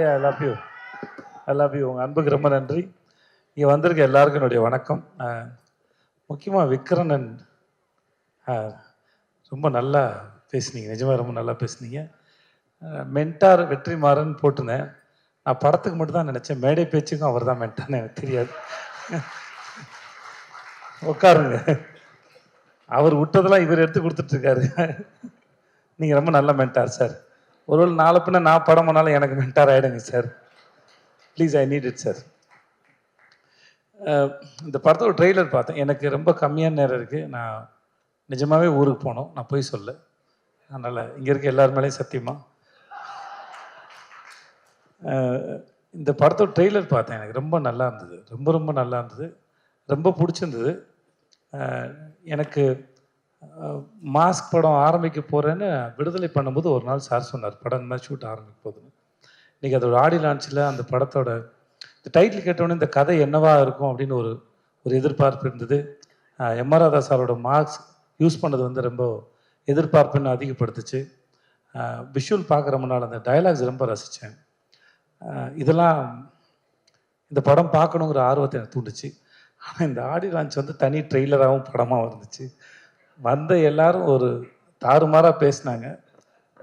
A I love you I love you உங்கள் அன்புக்கு ரொம்ப நன்றி. இங்கே வந்திருக்க எல்லாருக்கும் என்னுடைய வணக்கம் முக்கியமாக விக்ரணன் ரொம்ப நல்லா பேசுனீங்க. நிஜமாக ரொம்ப நல்லா பேசுனீங்க. மென்டார் வெற்றிமாறன் போட்டுனேன் நான் படத்துக்கு மட்டும் தான் நினச்சேன். மேடை பேச்சுக்கும் அவர் தான் மென்டார்னு எனக்கு தெரியாது. உட்காருங்க. அவர் விட்டதெல்லாம் இவர் எடுத்து கொடுத்துட்ருக்காரு நீங்கள் ரொம்ப நல்ல மென்டார் சார் ஒருவேளை நாளை பின்ன நான் படம் பண்ணாலும் எனக்கு மென்டார் ஆகிடுங்க sir please I need it sir இந்த படத்தோட ட்ரெய்லர் பார்த்தேன். எனக்கு ரொம்ப கம்மியான நேரம் இருக்குது நான் நிஜமாகவே ஊருக்கு போனோம். நான் போய் சொல்ல. அதனால் இங்கே இருக்க எல்லார் மேலேயும் சத்தியமா? இந்த படத்தோட ட்ரெய்லர் பார்த்தேன். எனக்கு ரொம்ப நல்லா இருந்தது. ரொம்ப ரொம்ப நல்லா இருந்தது. ரொம்ப பிடிச்சிருந்தது. எனக்கு மாஸ்க் படம் ஆரம்பிக்க போகிறேன்னு விடுதலை பண்ணும்போது ஒரு நாள் சார் சொன்னார் படம் இந்த மாதிரி ஷூட் ஆரம்பிக்க போதுன்னு இன்றைக்கி அதோட ஆடி லான்ச்சில் அந்த படத்தோட இந்த டைட்டில் கேட்டோடனே இந்த கதை என்னவாக இருக்கும் அப்படின்னு ஒரு ஒரு எதிர்பார்ப்பு இருந்தது. எம் ஆர் ராதா சாரோட மார்க்ஸ் யூஸ் பண்ணது வந்து ரொம்ப எதிர்பார்ப்புன்னு அதிகப்படுத்துச்சு. விஷுவல் பார்க்குற ரொம்ப அந்த டயலாக்ஸ் ரொம்ப ரசித்தேன் இதெல்லாம் இந்த படம் பார்க்கணுங்கிற ஆர்வத்தை எனக்கு தூண்டுச்சு. ஆனால் இந்த ஆடி லான்ச் வந்து தனி ட்ரெய்லராகவும் படமாகவும் இருந்துச்சு. வந்த எல்லாரும் ஒரு தாறுமாறாக பேசினாங்க.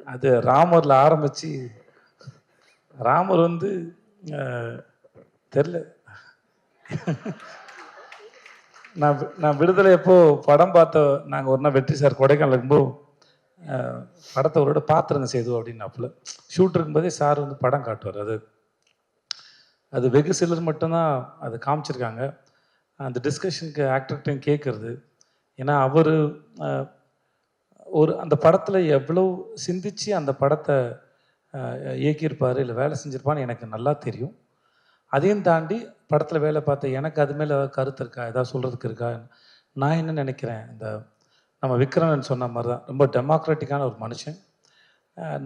அது ராமரில் ஆரம்பித்து ராமர் வந்து தெரில. நான் வி- நான் விடுதலை எப்போ படம் பார்த்த நாங்கள் ஒரு நாள் வெற்றி சார் கொடைக்கானல் இருக்கும்போது படத்தை ஒரு விட பார்த்துருங்க சேது அப்படின்னாப்புல. ஷூட் இருக்கும்போதே சார் வந்து படம் காட்டுவார். அது அது வெகு சிலர் மட்டும்தான் அது காமிச்சிருக்காங்க. அந்த டிஸ்கஷனுக்கு ஆக்டர்கிட்டையும் கேட்குறது ஏன்னா அவர் ஒரு அந்த படத்தில் எவ்வளோ சிந்திச்சு அந்த படத்தை இயக்கியிருப்பார் இல்லை வேலை செஞ்சுருப்பான்னு எனக்கு நல்லா தெரியும். அதையும் தாண்டி படத்தில் வேலை பார்த்த எனக்கு அது மேலே கருத்து இருக்கா? ஏதாவது சொல்கிறதுக்கு இருக்கா? நான் என்ன நினைக்கிறேன்? இந்த நம்ம விக்ரமன் சொன்ன மாதிரி தான் ரொம்ப டெமோக்ராட்டிக்கான ஒரு மனுஷன்.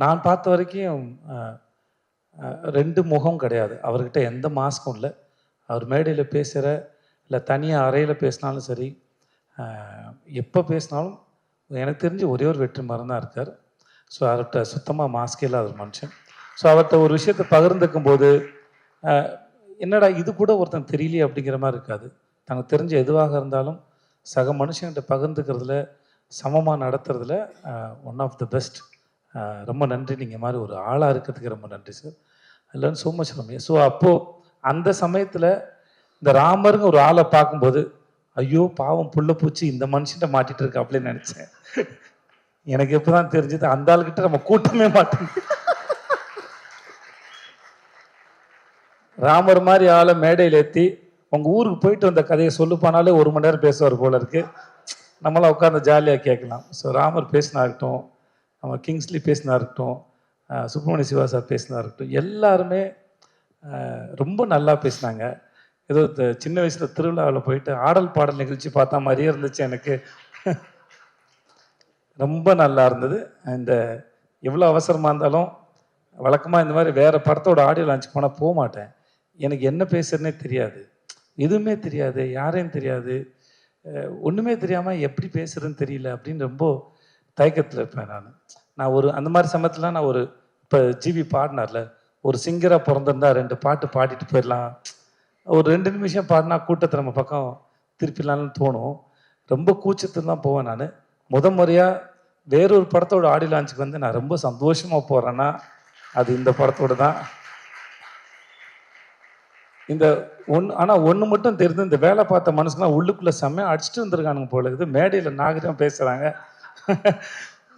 நான் பார்த்த வரைக்கும் ரெண்டு முகம் கிடையாது. அவர்கிட்ட எந்த மாஸ்க்கும் இல்லை. அவர் மேடையில் பேசுகிற இல்லை தனியாக அறையில் பேசினாலும் சரி எப்போ பேசினாலும் எனக்கு தெரிஞ்சு ஒரே ஒரு வெற்றி மரம் தான் இருக்கார். ஸோ அவர்கிட்ட சுத்தமாக மாஸ்கே இல்லாத ஒரு மனுஷன். ஸோ அவர்கிட்ட ஒரு விஷயத்தை பகிர்ந்துக்கும் போது என்னடா இது கூட ஒருத்தன் தெரியலையே அப்படிங்கிற மாதிரி இருக்காது. தனக்கு தெரிஞ்ச எதுவாக இருந்தாலும் சக மனுஷங்கிட்ட பகிர்ந்துக்கிறதுல சமமாக நடத்துறதுல ஒன் ஆஃப் த பெஸ்ட் ரொம்ப நன்றி. நீங்கள் மாதிரி ஒரு ஆளாக இருக்கிறதுக்கு ரொம்ப நன்றி sir learn so much from so அப்போது அந்த சமயத்தில் இந்த ராமருங்க ஒரு ஆளை பார்க்கும்போது ஐயோ பாவம் புள்ள பூச்சி இந்த மனுஷன்ட்ட மாட்டிட்டு இருக்கா அப்படின்னு நினைச்சேன். எனக்கு எப்போ தான் தெரிஞ்சது அந்த ஆளுகிட்ட நம்ம கூட்டமே மாட்டோம். ராமர் மாதிரி ஆளை மேடையில் ஏற்றி உங்கள் ஊருக்கு போயிட்டு வந்த கதையை சொல்லு போனாலே ஒரு மணி நேரம் பேசுவார் போல இருக்கு. நம்மளாம் உட்காந்து ஜாலியாக கேட்கலாம். ஸோ ராமர் பேசினா இருக்கட்டும் நம்ம கிங்ஸ்லி பேசினா இருக்கட்டும் சுப்பிரமணிய சிவா சார் பேசினா இருக்கட்டும் எல்லாருமே ரொம்ப நல்லா பேசினாங்க. ஏதோ சின்ன வயசில் திருவிழாவில் போயிட்டு ஆடல் பாடல் நிகழ்ச்சி பார்த்தா மாதிரியே இருந்துச்சு எனக்கு. ரொம்ப நல்லா இருந்தது. இந்த எவ்வளோ அவசரமாக இருந்தாலும் வழக்கமாக இந்த மாதிரி வேறு படத்தோட ஆடியோ லான்ச் போனால் போக மாட்டேன். எனக்கு என்ன பேசுறதுனே தெரியாது. எதுவுமே தெரியாது. யாரையும் தெரியாது. ஒன்றுமே தெரியாமல் எப்படி பேசுகிறதுன்னு தெரியல அப்படின்னு ரொம்ப தயக்கத்தில் இருப்பேன் நான். நான் ஒரு அந்த மாதிரி சமயத்தில் நான் ஒரு இப்போ ஜிவி பாடினார்ல ஒரு சிங்கராக பிறந்திருந்தா ரெண்டு பாட்டு பாடிட்டு போயிடலாம் ஒரு ரெண்டு நிமிஷம் பாடினா கூட்டத்தை நம்ம பக்கம் திருப்பிடலான்னு தோணும். ரொம்ப கூச்சத்தில் தான் போவேன் நான். முத முறையாக வேறொரு படத்தோட ஆடி லான்ச்சுக்கு வந்து நான் ரொம்ப சந்தோஷமாக போகிறேன்னா அது இந்த படத்தோடு தான். இந்த ஒன்று ஆனால் ஒன்று மட்டும் தெரிஞ்சு இந்த வேலை பார்த்த மனுஷங்களாம் உள்ளுக்குள்ளே செம்மையாக அடிச்சுட்டு வந்திருக்கானுங்க போல இருக்குது. மேடையில் நாகரிகம் பேசுகிறாங்க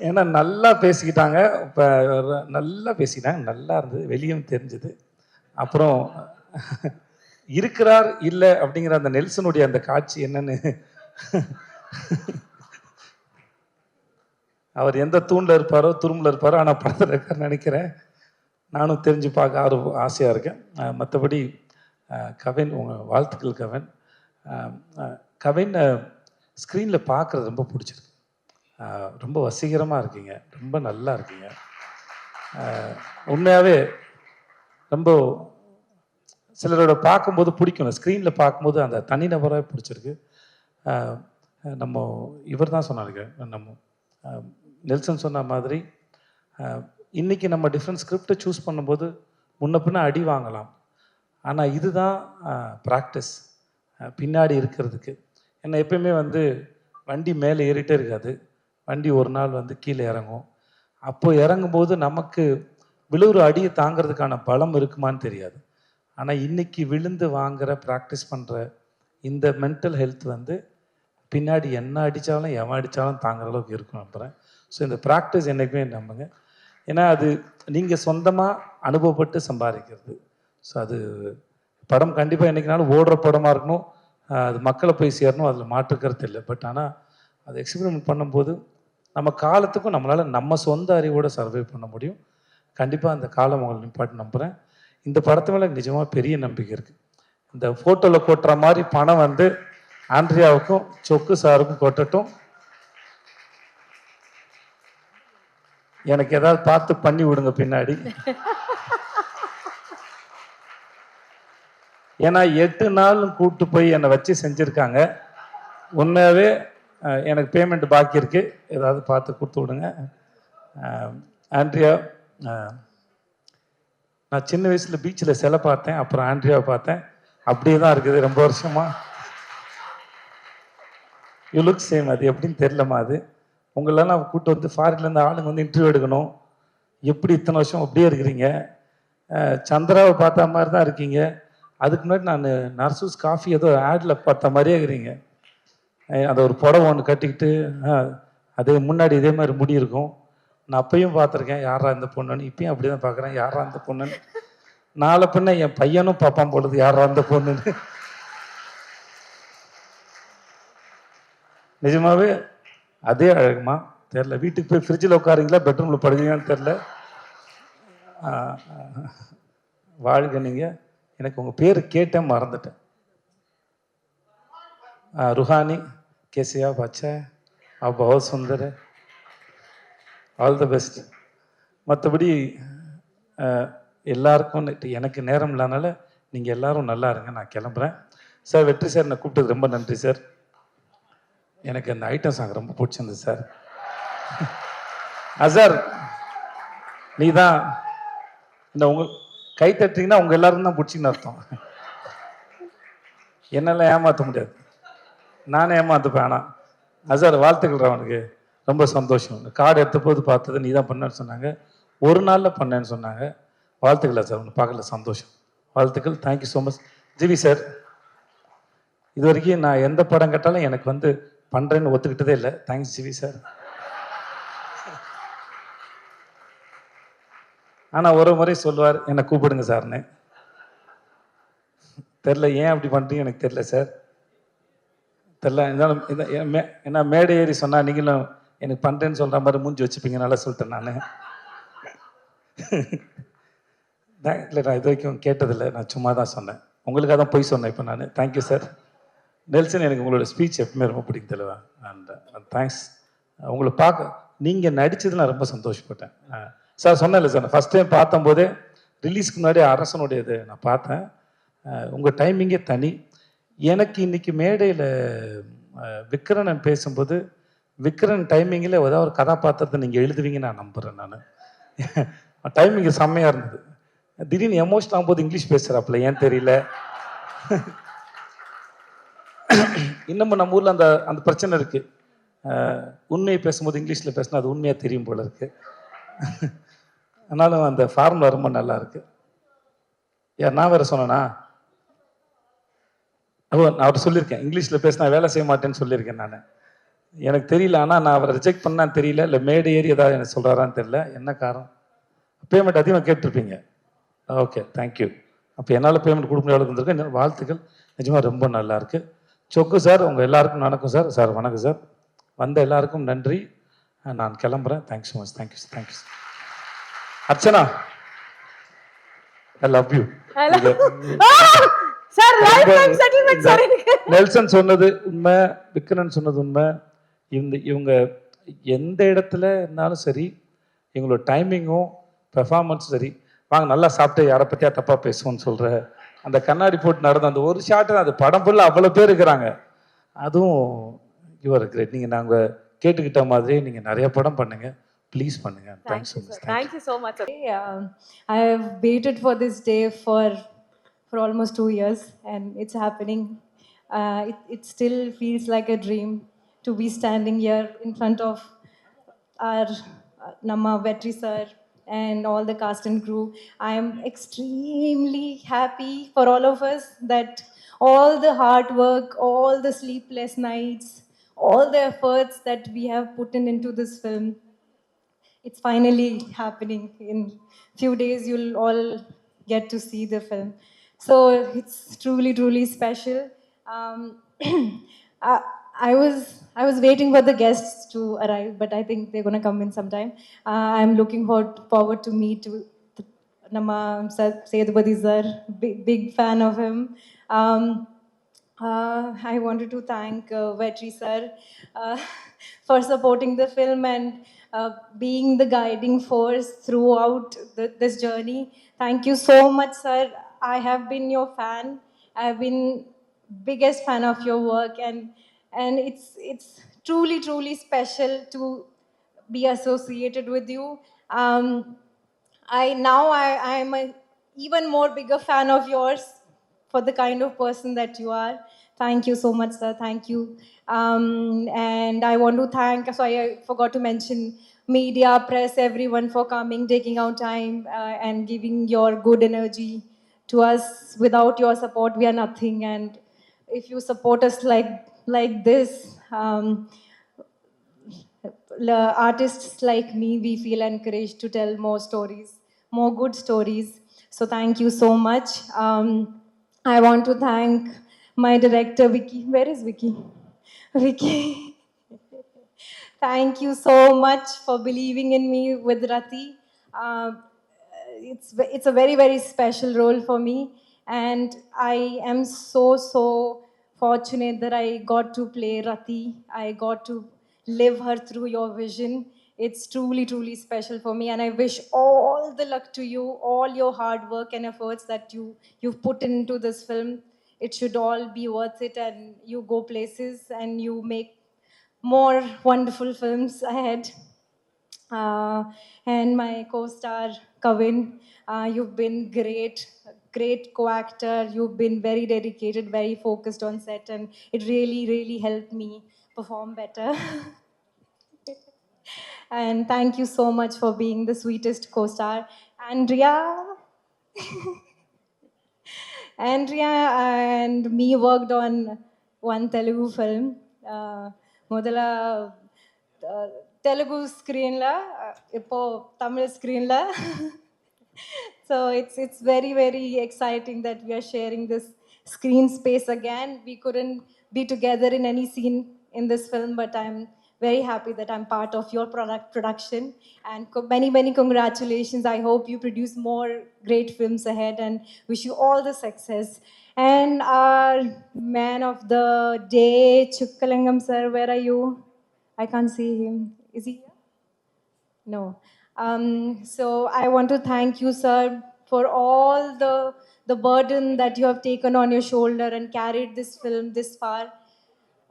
ஏன்னா நல்லா பேசிக்கிட்டாங்க. இப்போ நல்லா பேசிக்கிட்டாங்க. நல்லா இருந்தது. வெளியும் தெரிஞ்சது. அப்புறம் இருக்கிறார் இல்லை அப்படிங்கிற அந்த நெல்சனுடைய அந்த காட்சி என்னன்னு? அவர் எந்த தூணில் இருப்பாரோ துரும்பில் இருப்பாரோ ஆனால் படத்தில் இருக்கார் நினைக்கிறேன். நானும் தெரிஞ்சு பார்க்க ஆர்வம் ஆசையாக இருக்கேன். மற்றபடி கவின் உங்கள் வாழ்த்துக்கள் கவின். கவின் ஸ்க்ரீனில் பார்க்குறது ரொம்ப பிடிச்சிருக்கு. ரொம்ப வசீகரமாக இருக்கீங்க. ரொம்ப நல்லா இருக்கீங்க. உண்மையாகவே ரொம்ப சிலரோட பார்க்கும்போது பிடிக்கும் ஸ்க்ரீனில் பார்க்கும்போது அந்த தனி நபராக பிடிச்சிருக்கு. நம்ம இவர் தான் சொன்னாருங்க நம்ம நெல்சன் சொன்ன மாதிரி இன்றைக்கி இன்னைக்கு நம்ம டிஃப்ரெண்ட் ஸ்கிரிப்டை சூஸ் பண்ணும்போது முன்ன பின்ன அடி வாங்கலாம். ஆனால் இதுதான் ப்ராக்டிஸ் பின்னாடி இருக்கிறதுக்கு. ஏன்னா எப்பயுமே வந்து வண்டி மேலே ஏறிட்டே இருக்காது. வண்டி ஒரு நாள் வந்து கீழே இறங்கும். அப்போது இறங்கும்போது நமக்கு விழுவுற அடியை தாங்கிறதுக்கான பலம் இருக்குமான்னு தெரியாது. ஆனால் இன்னைக்கு விழுந்து வாங்குற ப்ராக்டிஸ் பண்ணுற இந்த மென்டல் ஹெல்த் வந்து பின்னாடி என்ன அடித்தாலும் எவன் அடித்தாலும் தாங்குற அளவுக்கு இருக்கும் நம்புகிறேன் ஸோ இந்த ப்ராக்டிஸ் என்றைக்குமே நம்புங்க. ஏன்னா அது நீங்கள் சொந்தமாக அனுபவப்பட்டு சம்பாதிக்கிறது. ஸோ அது படம் கண்டிப்பாக என்றைக்குனாலும் ஓடுற படமாக இருக்கணும். அது மக்களை போய் சேரணும் அதில் மாற்றுக்கிறது இல்லை. பட் ஆனால் அது எக்ஸ்பிரிமெண்ட் பண்ணும்போது நம்ம காலத்துக்கும் நம்மளால் நம்ம சொந்த அறிவோடு சர்வை பண்ண முடியும். கண்டிப்பாக அந்த காலம் உங்களை நிப்பாட்டு நம்புகிறேன் இந்த படத்து மேலே நிஜமாக பெரிய நம்பிக்கை இருக்குது இந்த ஃபோட்டோவில் கொட்டுற மாதிரி பணம் வந்து ஆண்ட்ரியாவுக்கும் சொக்கு சாருக்கும் கொட்டட்டும். எனக்கு ஏதாவது பார்த்து பண்ணி விடுங்க பின்னாடி. ஏன்னா எட்டு நாள் கூப்பிட்டு போய் என்னை வச்சு செஞ்சுருக்காங்க. உண்மையாகவே எனக்கு பேமெண்ட் பாக்கி இருக்கு. ஏதாவது பார்த்து கொடுத்து விடுங்க. ஆண்ட்ரியா நான் சின்ன வயசில் பீச்சில் சிலை பார்த்தேன் அப்புறம் ஆண்ட்ரியாவை பார்த்தேன். அப்படியே தான் இருக்குது ரொம்ப வருஷமா. யூ லுக் சேம் அது எப்படின்னு தெரிலமா அது. உங்களெல்லாம் கூப்பிட்டு வந்து ஃபாரின்லேருந்து ஆளுங்க வந்து இன்டர்வியூ எடுக்கணும். எப்படி இத்தனை வருஷம் அப்படியே இருக்கிறீங்க? சந்திராவை பார்த்த மாதிரி தான் இருக்கீங்க. அதுக்கு முன்னாடி நான் நர்சூஸ் காஃபி ஏதோ ஆடில் பார்த்த மாதிரியே இருக்கிறீங்க. அதை ஒரு புடவை ஒன்று கட்டிக்கிட்டு அதே முன்னாடி இதே மாதிரி முடி இருக்கும். நான் அப்பயும் பார்த்துருக்கேன். யாரா இந்த பொண்ணுன்னு? இப்பயும் அப்படி தான் பார்க்குறேன். யாரா இந்த பொண்ணுன்னு? நாளை பின்ன என் பையனும் பார்ப்பான் பொழுது யாரா இந்த பொண்ணுன்னு. நிஜமாவே அதே அழகுமா? தெரில வீட்டுக்கு போய் ஃப்ரிட்ஜில் உட்காருங்களா பெட்ரூமில் படுவீங்கன்னு தெரில வாழ்க நீங்கள் எனக்கு உங்கள் பேர் கேட்டேன் மறந்துட்டேன். ருஹானி கேசியா பச்சை ஆ சுந்தர் ஆல் த பெஸ்ட் மற்றபடி எல்லாருக்கும் எனக்கு நேரம் இல்லாதனால நீங்கள் எல்லாரும் நல்லா இருங்க நான் கிளம்புறேன். சார் வெற்றி சார் என்னை கூப்பிட்டது ரொம்ப நன்றி சார். எனக்கு அந்த ஐட்டம் சாங் ரொம்ப பிடிச்சிருந்தது சார். அசார் நீ தான் இந்த உங்க கை தட்டிங்கன்னா உங்கள் எல்லாரும் தான் பிடிச்சின்னு அர்த்தம். என்னெல்லாம் ஏமாற்ற முடியாது. நானே ஏமாத்துப்பேன் ஆனால் அசார் வாழ்த்துக்கள் அவனுக்கு ரொம்ப சந்தோஷம். கார்டு எடுத்த போது பார்த்தது நீ தான் பண்ணேன்னு சொன்னாங்க. ஒரு நாளில் பண்ணேன்னு சொன்னாங்க. வாழ்த்துக்கள் சார் ஒன்று பார்க்கல சந்தோஷம். வாழ்த்துக்கள் thank you so much GV sir இது வரைக்கும் நான் எந்த படம் கேட்டாலும் எனக்கு வந்து பண்ணுறேன்னு ஒத்துக்கிட்டதே இல்லை. Thanks GV sir. ஆனால் ஒரு முறை சொல்லுவார் என்னை கூப்பிடுங்க சார்னு. தெரில ஏன் அப்படி பண்ணுறீங்க எனக்கு தெரில சார். தெரில இருந்தாலும் இத- ஏன் மே- ஏன்னா மேடை ஏறி சொன்னால் நீங்களும் எனக்கு பண்ணுறேன்னு சொல்கிற மாதிரி மூஞ்சி வச்சுப்பீங்க நல்லா சொல்லிட்டேன் நான். இல்லை நான் இது வரைக்கும் கேட்டதில்லை. நான் சும்மா தான் சொன்னேன். உங்களுக்காக தான் போய் சொன்னேன் இப்போ நான். தேங்க்யூ சார் நெல்சன் எனக்கு உங்களோட ஸ்பீச் எப்பவுமே ரொம்ப பிடிக்கும் தெளிவா அண்ட் தேங்க்ஸ் உங்களை பார்க்க நீங்கள் நடிச்சது நான் ரொம்ப சந்தோஷப்பட்டேன். சார் சொன்னேன்ல சார் ஃபஸ்ட் டைம் பார்த்தம்போதே ரிலீஸ்க்கு முன்னாடி அரசனுடைய இது நான் பார்த்தேன். உங்கள் டைமிங்கே தனி. எனக்கு இன்னைக்கு மேடையில் விக்ரணன் பேசும்போது விக்ரன் டைமிங்கில் ஏதாவது ஒரு கதாபாத்திரத்தை நீங்கள் எழுதுவீங்க நான் நம்புகிறேன் நான். டைமிங் செம்மையாக இருந்தது. திடீர்னு எமோஷன் ஆகும்போது இங்கிலீஷ் பேசுகிறாப்புல ஏன் தெரியல? இன்னமும் நம்ம ஊரில் அந்த அந்த பிரச்சனை இருக்குது உண்மையை பேசும்போது இங்கிலீஷில் பேசினா அது உண்மையாக தெரியும் போல இருக்குது ஆனாலும் அந்த ஃபார்முலா ரொம்ப நல்லா இருக்கு. யார் நான் வேற சொன்னேனா? ஓ நான் அவர் சொல்லியிருக்கேன். இங்கிலீஷில் பேசினா வேலை செய்ய மாட்டேன்னு சொல்லியிருக்கேன் நான். எனக்கு தெரியல ஆனால் நான் அவரை ரிஜெக்ட் பண்ணான்னு தெரியல இல்லை மேடை ஏறி ஏதாவது எனக்கு சொல்கிறாரான்னு தெரியல. என்ன காரணம்? பேமெண்ட் அதிகமாக கேட்டிருப்பீங்க. ஓகே தேங்க்யூ அப்போ என்னால் பேமெண்ட் கொடுக்க முடியாத அளவுக்கு வந்திருக்கு. வாழ்த்துக்கள். நிஜமாக ரொம்ப நல்லா இருக்கு. சொக்கு சார் உங்கள் எல்லாருக்கும் வணக்கம் சார் சார் வணக்கம் சார் வந்த எல்லாருக்கும் நன்றி. நான் கிளம்புறேன். Thanks so much thank you thank you Archana I love you sir sir Nelson சொன்னது உண்மை விக்ரன் சொன்னது உண்மை. இந்த இவங்க எந்த இடத்துல இருந்தாலும் சரி இவங்களோட டைமிங்கும் பெர்ஃபார்மன்ஸும் சரி. வாங்க நல்லா சாப்பிட்டு யாரை பற்றியா தப்பாக பேசுவோம்னு சொல்கிற அந்த கண்ணாடி போட்டு நடந்த அந்த ஒரு ஷாட்டு அது படம் ஃபுல்லாக அவ்வளோ பேர் இருக்கிறாங்க. அதுவும் யுவர் கிரேட் நீங்கள் நாங்கள் கேட்டுக்கிட்ட மாதிரி நீங்கள் நிறைய படம் பண்ணுங்க. ப்ளீஸ் பண்ணுங்க. Thanks so much Thank you so much. Um, I have waited for this day for for almost two years, and it's happening. Uh, it, it still feels like a dream. To be standing here in front of our uh, Nama Vetri sir and all the cast and crew. I am extremely happy for all of us that all the hard work, all the sleepless nights, all the efforts that we have put in into this film it's finally happening. In few days you'll all get to see the film. So it's truly truly special. Um, I, I was I was waiting for the guests to arrive, but I think they're going to come in sometime. Uh, I'm looking forward, forward to meet Nama Sayyidupadi sir, big, big fan of him. Um, uh, I wanted to thank uh, Vetri sir for supporting the film and being the guiding force throughout this journey. Thank you so much, sir. I have been your fan. I've been biggest fan of your work and and it's it's truly truly special to be associated with you. Um, I now I am a even more bigger fan of yours for the kind of person that you are. Thank you so much, sir. Thank you. Um, and I want to thank, sorry, I forgot to mention media, press, everyone for coming, taking out time, uh, and giving your good energy to us. Without your support, we are nothing. And if you support us like like this, um, artists like me, we feel encouraged to tell more stories, more good stories. So thank you so much. Um, I want to thank my director, Vicky. Where is Vicky? Vicky. thank you so much for believing in me with Rati. Uh, it's it's a very very special role for me, and I am so so fortunate that I got to play Rati. I got to live her through your vision. It's truly truly special for me, and I wish all the luck to you, all your hard work and efforts that you you've put into this film. It should all be worth it, and you go places and you make more wonderful films ahead uh, and my co-star Kavin. Uh, you've been great, great co-actor. You've been very dedicated, very focused on set, and it really, really helped me perform better. and thank you so much for being the sweetest co-star, Andrea. Andrea and me worked on one Telugu film. Uh, முதல்ல அஹ், தெலுங்கு ஸ்க்ரீனில் இப்போ தமிழ் ஸ்க்ரீனில் So it's, it's very, very exciting that we are sharing this screen space again. We couldn't be together in any scene in this film, but I'm very happy that I'm part of your product production. And many, many congratulations. I hope you produce more great films ahead and wish you all the success. And our man of the day, Chukkalingam sir, where are you? I can't see him. Is he here? No. Um, so I want to thank you, sir, for all the the burden that you have taken on your shoulder and carried this film this far.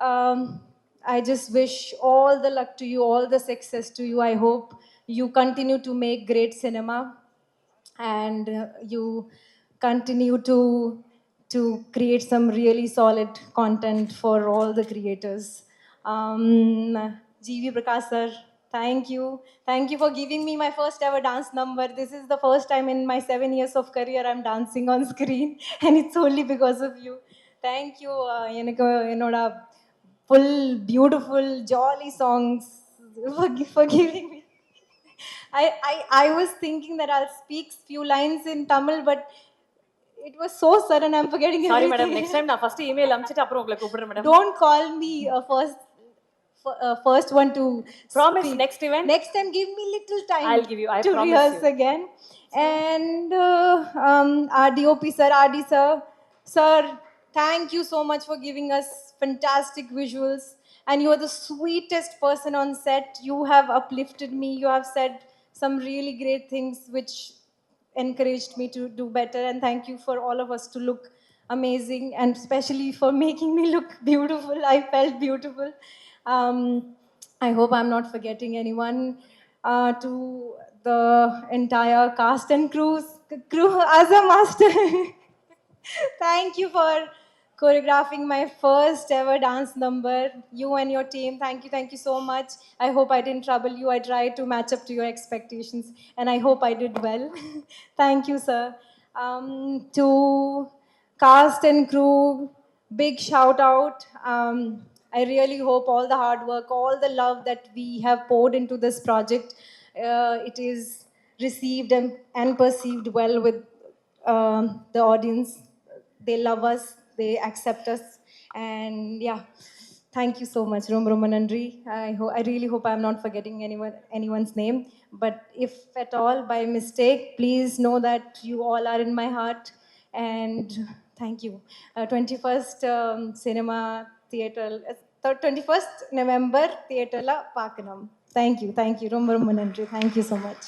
Um, I just wish all the luck to you, all the success to you. I hope you continue to make great cinema and uh, you continue to to create some really solid content for all the creators. Um, GV Prakash sir, thank you. Thank you for giving me my first ever dance number. This is the first time in my seven years of career I'm dancing on screen, and it's only because of you. Thank you. Uh, எனக்கு என்னோட full beautiful jolly songs for, giving me I, I, I was thinking that I'll speak few lines in Tamil, but it was so sudden. I'm forgetting sorry madam. Next time நான் first email அனுப்பிச்சிட்டு அப்புறம் உங்களை கூப்பிடுறேன் madam Don't call me uh, first, f- uh, first one to promise speak. next event. Next time, give me little time. I'll give you. I to promise rehearse you. again. And uh, um, our DOP sir, RD sir, sir, thank you so much for giving us fantastic visuals. And you are the sweetest person on set. You have uplifted me. You have said some really great things, which encouraged me to do better. And thank you for all of us to look amazing and especially for making me look beautiful. I felt beautiful. Um, I hope I'm not forgetting anyone. uh, to the entire cast and crew, crew as a master. thank you for choreographing my first ever dance number. You and your team, thank you, thank you so much. I hope I didn't trouble you. I tried to match up to your expectations, and I hope I did well. thank you, sir. Um, to cast and crew, big shout out. Um, I really hope all the hard work, all the love that we have poured into this project, uh, it is received and, and perceived well with um, the audience. They love us, they accept us, and yeah. Thank you so much, Rom Romanandri. I, ho- I really hope I'm not forgetting anyone anyone's name. But if at all by mistake, please know that you all are in my heart. And thank you. Uh, 21st um, Cinema Theatre, twenty first November தியேட்டரில் பார்க்கணும் thank you thank you ரொம்ப ரொம்ப நன்றி thank you so much